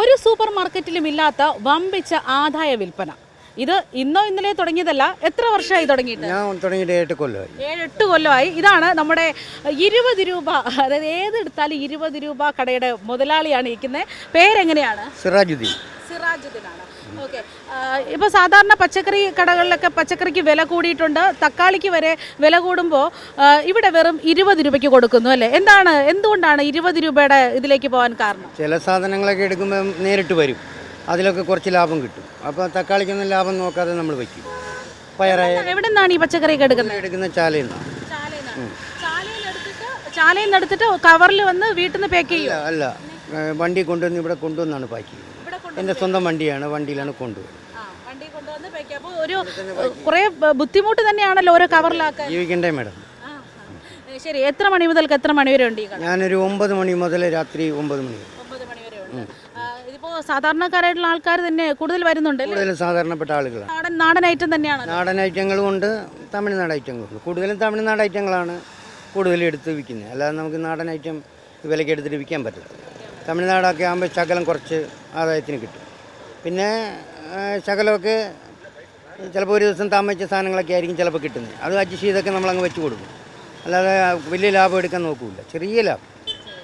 ഒരു സൂപ്പർ മാർക്കറ്റിലും ഇല്ലാത്ത വമ്പിച്ച ആദായ വിൽപ്പന. ഇത് ഇന്നോ ഇന്നലെ തുടങ്ങിയതല്ല എത്ര വർഷമായി തുടങ്ങിയിട്ട്? ഞാൻ തുടങ്ങിയിട്ട് കൊല്ലമായി. ഏഴെട്ട് കൊല്ലമായി. ഇതാണ് നമ്മുടെ ഇരുപത് രൂപ അതായത് ഏതെടുത്താലും ഇരുപത് രൂപ കടയുടെ മുതലാളിയാണ് ഇരിക്കുന്നത്. പേരെങ്ങനെയാണ്? സിറാജുദ്ദീൻ. സിറാജുദ്ദീനാണ്. ഓക്കെ. ഇപ്പോൾ സാധാരണ പച്ചക്കറി കടകളിലൊക്കെ പച്ചക്കറിക്ക് വില കൂടിയിട്ടുണ്ട്. തക്കാളിക്ക് വരെ വില കൂടുമ്പോൾ ഇവിടെ വെറും ഇരുപത് രൂപയ്ക്ക് കൊടുക്കുന്നു അല്ലേ? എന്താണ് എന്തുകൊണ്ടാണ് ഇരുപത് രൂപയുടെ ഇതിലേക്ക് പോകാൻ കാരണം? ചില സാധനങ്ങളൊക്കെ എടുക്കുമ്പോൾ നേരിട്ട് വരും. അതിലൊക്കെ കുറച്ച് ലാഭം കിട്ടും. അപ്പോൾ തക്കാളിക്കൊന്നും ലാഭം നോക്കാതെ നമ്മൾ വയ്ക്കും. പയറായ എവിടെ നിന്നാണ് ഈ പച്ചക്കറിയൊക്കെ എടുക്കുന്നത്? എടുക്കുന്ന ചാലയിൽ നിന്നാണ്. ചാലയിൽ നിന്ന് എടുത്തിട്ട് കവറിൽ വന്ന് വീട്ടിൽ നിന്ന് പാക്ക് ചെയ്യും അല്ല. അല്ല വണ്ടി കൊണ്ടുവന്ന് ഇവിടെ കൊണ്ടുവന്നാണ് പാക്ക് ചെയ്യുന്നത്. എന്റെ സ്വന്തം വണ്ടിയാണ് വണ്ടിയിലാണ് കൊണ്ടുപോകുന്നത് വണ്ടി കൊണ്ടുവന്ന് പാക്ക് അപ്പോൾ ഒരു കുറേ ബുദ്ധിമുട്ട് തന്നെയാണല്ലോ ഓരോ കവറിലാക്കാൻ. ജീവിക്കണ്ടേ മാഡം. ശരി എത്ര മണി മുതൽക്ക് എത്ര മണി വരെ ഉണ്ട് ഈ കട? ഞാനൊരു ഒമ്പത് മണി മുതൽ രാത്രി ഒമ്പത് മണി വരെ. ഒമ്പത് മണി വരെ ഉണ്ട്. ആ, ഇതിപ്പോ സാധാരണക്കാരായിട്ടുള്ള ആൾക്കാർ തന്നെ കൂടുതൽ വരുന്നുണ്ട് അല്ലേ? കൂടുതലും സാധാരണപ്പെട്ട ആളുകളാണ്. നാടൻ നാടൻ ഐറ്റം തന്നെയാണ് നാടൻ ഐറ്റങ്ങളും ഉണ്ട് തമിഴ്നാട് ഐറ്റങ്ങളും ഉണ്ട് കൂടുതലും തമിഴ്നാട് ഐറ്റങ്ങളാണ് കൂടുതലും എടുത്ത് വിൽക്കുന്നത്. അല്ലാതെ നമുക്ക് നാടൻ ഐറ്റം വിലയ്ക്ക് എടുത്തിട്ട് വിൽക്കാൻ പറ്റില്ല തമിഴ്നാടൊക്കെ ആകുമ്പോൾ ശകലം കുറച്ച് ആദായത്തിന് കിട്ടും. പിന്നെ ശകലമൊക്കെ ചിലപ്പോൾ ഒരു ദിവസം താമസിച്ച സാധനങ്ങളൊക്കെ ആയിരിക്കും ചിലപ്പോൾ കിട്ടുന്നത്. അത് അഡ്ജസ്റ്റ് ചെയ്തൊക്കെ നമ്മളങ്ങ് വെച്ച് കൊടുക്കും. അല്ലാതെ വലിയ ലാഭം എടുക്കാൻ നോക്കില്ല ചെറിയ ലാഭം.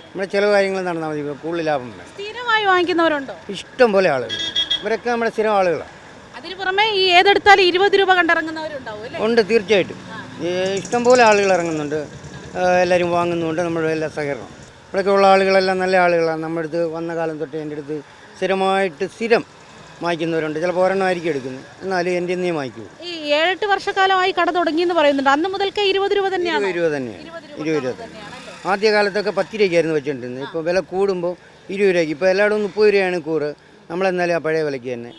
നമ്മുടെ ചില കാര്യങ്ങൾ നടന്നാൽ മതി. കൂടുതൽ ലാഭം സ്ഥിരമായി വാങ്ങിക്കുന്നവരുണ്ടോ? ഇഷ്ടം പോലെ ആളുകൾ. ഇവരൊക്കെ നമ്മുടെ സ്ഥിരം ആളുകളാണ്. അതിന് പുറമെ ഈ ഏതെടുത്താലും ഇരുപത് രൂപ കണ്ടിറങ്ങുന്നവരുണ്ടാവും ഉണ്ട് തീർച്ചയായിട്ടും. ഇഷ്ടം ഇഷ്ടംപോലെ ആളുകൾ ഇറങ്ങുന്നുണ്ട്. എല്ലാവരും വാങ്ങുന്നുണ്ട്. നമ്മുടെ എല്ലാ സഹകരണം. ഇവിടെയൊക്കെ ഉള്ള ആളുകളെല്ലാം നല്ല ആളുകളാണ്. നമ്മുടെ അടുത്ത് വന്ന കാലം തൊട്ട് എന്റെ അടുത്ത് സ്ഥിരമായിട്ട് സ്ഥിരം മായ്ക്കുന്നവരുണ്ട്. ചിലപ്പോൾ ഒരെണ്ണമായിരിക്കും എടുക്കുന്നത്. എന്നാലും എന്റെ നീ മായ്ക്കൂ. ഈ ഏഴെട്ട് വർഷക്കാലമായി കട തുടങ്ങി എന്ന് പറയുന്നുണ്ട്. അന്ന് മുതൽക്കേ ഇരുപത് രൂപ തന്നെയാണ്. ഇരുപത് രൂപ തന്നെയാണ്. ഇരുപത് രൂപ തന്നെ ആദ്യ കാലത്തൊക്കെ പത്ത് രൂപയ്ക്കായിരുന്നു വെച്ചിട്ടുണ്ടായിരുന്നത്. ഇപ്പോൾ വില കൂടുമ്പോൾ ഇരുപത് രൂപയ്ക്ക്. ഇപ്പോൾ എല്ലായിടവും മുപ്പത് രൂപയാണ് കൂറ്. നമ്മളെന്നാലും ആ പഴയ വിലയ്ക്ക് തന്നെ.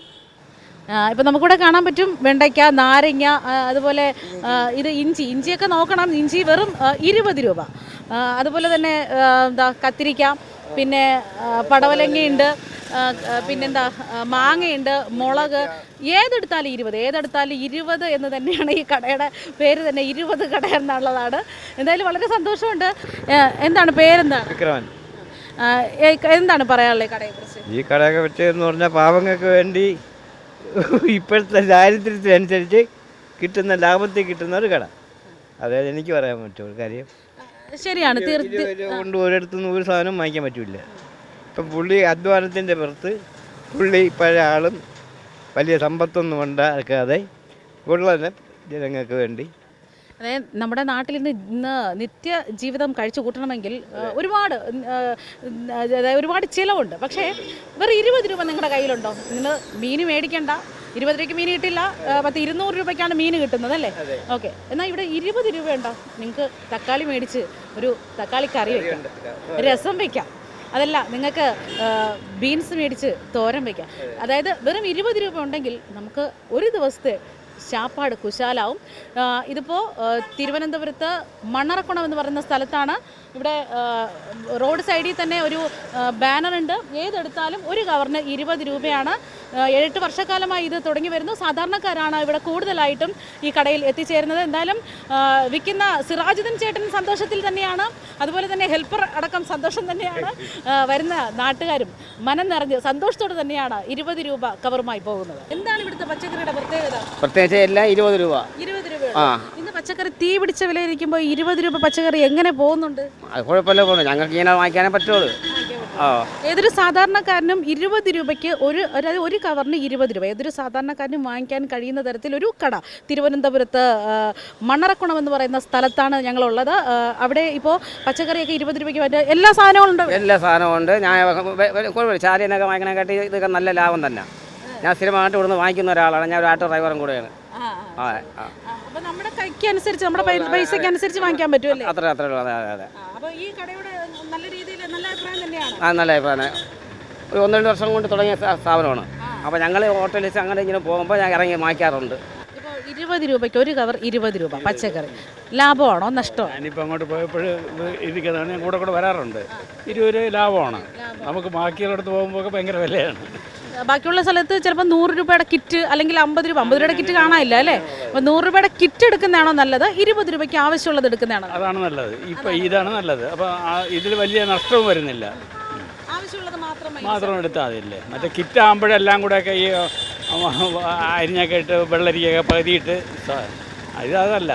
ഇപ്പം നമുക്കിവിടെ കാണാൻ പറ്റും വെണ്ടയ്ക്ക നാരങ്ങ അതുപോലെ ഇത് ഇഞ്ചി. ഇഞ്ചിയൊക്കെ നോക്കണം. ഇഞ്ചി വെറും ഇരുപത് രൂപ. അതുപോലെ തന്നെ എന്താ കത്തിരിക്ക പിന്നെ പടവലങ്ങയുണ്ട് പിന്നെന്താ മാങ്ങയുണ്ട് മുളക് ഏതെടുത്താലും ഇരുപത് ഏതെടുത്താലും ഇരുപത് എന്ന് തന്നെയാണ് ഈ കടയുടെ പേര് തന്നെ ഇരുപത് കട എന്നുള്ളതാണ്. എന്തായാലും വളരെ സന്തോഷമുണ്ട്. എന്താണ് പേരെന്താണ് വിക്രമൻ. എന്താണ് പറയാനുള്ളത് ഈ കടയൊക്കെ വെച്ചതെന്ന് പറഞ്ഞാൽ പാവങ്ങൾക്ക് വേണ്ടി ഇപ്പോഴത്തെ ദാരിദ്ര്യത്തിനനുസരിച്ച് കിട്ടുന്ന ലാഭത്തിൽ കിട്ടുന്ന ഒരു കട. അതായത് എനിക്ക് പറയാൻ പറ്റുള്ളൂ കാര്യം. ശരിയാണ് തീർത്ത് കൊണ്ട് ഒരിടത്തുനിന്ന് ഒരു സാധനം വാങ്ങിക്കാൻ പറ്റില്ല. ഇപ്പം പുള്ളി അധ്വാനത്തിന്റെ പുറത്ത് പുള്ളി പഴയ ആളും വലിയ സമ്പത്തൊന്നും ഉണ്ടാക്കാതെ ഉള്ളതിനെ ജനങ്ങൾക്ക് വേണ്ടി. അതായത് നമ്മുടെ നാട്ടിൽ നിന്ന് ഇന്ന് നിത്യ ജീവിതം കഴിച്ചു കൂട്ടണമെങ്കിൽ ഒരുപാട് അതായത് ഒരുപാട് ചിലവുണ്ട്. പക്ഷേ വെറും ഇരുപത് രൂപ നിങ്ങളുടെ കയ്യിലുണ്ടോ? നിങ്ങൾ മീൻ മേടിക്കണ്ട ഇരുപത് രൂപയ്ക്ക് മീൻ കിട്ടില്ല. പത്ത് ഇരുന്നൂറ് രൂപയ്ക്കാണ് മീൻ കിട്ടുന്നത് അല്ലേ? ഓക്കെ. എന്നാൽ ഇവിടെ ഇരുപത് രൂപയുണ്ടോ? നിങ്ങൾക്ക് തക്കാളി മേടിച്ച് ഒരു തക്കാളി കറി വയ്ക്കാം രസം വയ്ക്കാം അതല്ല നിങ്ങൾക്ക് ബീൻസ് മേടിച്ച് തോരൻ വയ്ക്കാം അതായത് വെറും ഇരുപത് രൂപ ഉണ്ടെങ്കിൽ നമുക്ക് ഒരു ദിവസത്തെ ശാപ്പാട് കുശാലാവും. ഇതിപ്പോൾ തിരുവനന്തപുരത്ത് മണ്ണറക്കുണം എന്ന് പറയുന്ന സ്ഥലത്താണ് ഇവിടെ റോഡ് സൈഡിൽ തന്നെ ഒരു ബാനറുണ്ട് ഏതെടുത്താലും ഒരു കവറിന് ഇരുപത് രൂപയാണ്. എട്ട് വർഷക്കാലമായി ഇത് തുടങ്ങി വരുന്നു. സാധാരണക്കാരാണ് ഇവിടെ കൂടുതലായിട്ടും ഈ കടയിൽ എത്തിച്ചേരുന്നത്. എന്തായാലും വിൽക്കുന്ന സിറാജുദ്ദീൻ ചേട്ടൻ സന്തോഷത്തിൽ തന്നെയാണ്. അതുപോലെ തന്നെ ഹെൽപ്പർ അടക്കം സന്തോഷം തന്നെയാണ്. വരുന്ന നാട്ടുകാരും മനം നിറഞ്ഞ് സന്തോഷത്തോടെ തന്നെയാണ് ഇരുപത് രൂപ കവറുമായി പോകുന്നത്. എന്താണ് ഇവിടുത്തെ പച്ചക്കറിയുടെ പ്രത്യേകത? പ്രത്യേകിച്ച് എല്ലാം ഇരുപത് രൂപ. ഇരുപത് രൂപ ഇന്ന് പച്ചക്കറി തീ പിടിച്ച വിലയിരിക്കുമ്പോൾ ഇരുപത് രൂപ പച്ചക്കറി എങ്ങനെ പോകുന്നുണ്ട്? അത് കുഴപ്പമില്ല പോകുന്നു. ഞങ്ങൾക്ക് ഇങ്ങനെ വാങ്ങിക്കാനേ പറ്റുള്ളൂ. ആ. ഏതൊരു സാധാരണക്കാരനും ഇരുപത് രൂപയ്ക്ക് ഒരു അതായത് ഒരു കവറിന് ഇരുപത് രൂപ. ഏതൊരു സാധാരണക്കാരനും വാങ്ങിക്കാൻ കഴിയുന്ന തരത്തിൽ ഒരു കട. തിരുവനന്തപുരത്ത് ആ, മണ്ണറക്കുണം എന്ന് പറയുന്ന സ്ഥലത്താണ് ഞങ്ങളുള്ളത്. ആ, അവിടെ ഇപ്പോൾ പച്ചക്കറിയൊക്കെ ഇരുപത് രൂപയ്ക്ക് മറ്റേ എല്ലാ സാധനങ്ങളും ഉണ്ട് എല്ലാ സാധനവും ഉണ്ട്. ഞാൻ വെ- വെ- കുഴപ്പമില്ല. ചാരിയെന്നൊക്കെ വാങ്ങിക്കണേക്കാട്ടി ഇതൊക്കെ നല്ല ലാഭം തന്നെ. ഞാൻ സ്ഥിരമായിട്ട് ഇവിടുന്ന് വാങ്ങിക്കുന്ന ഒരാളാണ്. ഞാൻ ഒരു ആട്ടോ ഡ്രൈവറും കൂടെയാണ്. അപ്പോൾ നമ്മുടെ കൈക്ക് അനുസരിച്ച് നമ്മുടെ പൈസക്ക് അനുസരിച്ച് വാങ്ങിക്കാൻ പറ്റുമല്ലേ അത്ര അത്ര ഉള്ളൂ. അതെ അതെ അതെ. അപ്പോൾ ഈ കടയുടെ നല്ല രീതിയിൽ നല്ല അഭിപ്രായം തന്നെയാണ്. ആ നല്ല അഭിപ്രായം ഒരു ഒന്ന് രണ്ട് വർഷം കൊണ്ട് തുടങ്ങിയ സ്ഥാപനമാണ്. അപ്പോൾ ഞങ്ങൾ ഹോട്ടലിൽ അങ്ങനെ ഇങ്ങനെ പോകുമ്പോൾ ഞാൻ ഇറങ്ങി വാങ്ങിക്കാറുണ്ട്. ഇപ്പോൾ ഇരുപത് രൂപയ്ക്ക് ഒരു കവർ ഇരുപത് രൂപ പച്ചക്കറി. ലാഭമാണോ നഷ്ടമാണോ? ഞാനിപ്പോൾ അങ്ങോട്ട് പോയപ്പോൾ ഇരിക്കുന്നതാണ്. ഞാൻ കൂടെ കൂടെ വരാറുണ്ട്. ഇരുപത് രൂപ ലാഭമാണ്. നമുക്ക് ബാക്കിയുള്ളടത്ത് പോകുമ്പോൾ ഭയങ്കര വിലയാണ്. ബാക്കിയുള്ള സ്ഥലത്ത് ചിലപ്പോൾ നൂറ് രൂപയുടെ കിറ്റ് അല്ലെങ്കിൽ അമ്പത് രൂപ അമ്പത് രൂപയുടെ കിറ്റ് കാണാനില്ല അല്ലേ? അപ്പോൾ നൂറ് രൂപയുടെ കിറ്റ് എടുക്കുന്നതാണോ നല്ലത്? ഇരുപത് രൂപയ്ക്ക് ആവശ്യമുള്ളത് എടുക്കുന്നതാണോ അതാണ് നല്ലത്. ഇപ്പം ഇതാണ് നല്ലത്. അപ്പോൾ ഇതിൽ വലിയ നഷ്ടവും വരുന്നില്ല. മാത്രം എടുത്താൽ മതിയല്ലേ? മറ്റേ കിറ്റ് ആകുമ്പോഴെല്ലാം കൂടെ ഒക്കെ ഈ അരിഞ്ഞൊക്കെ ഇട്ട് വെള്ളരിക്കൊക്കെ പകുതിയിട്ട് ഇത് അതല്ല.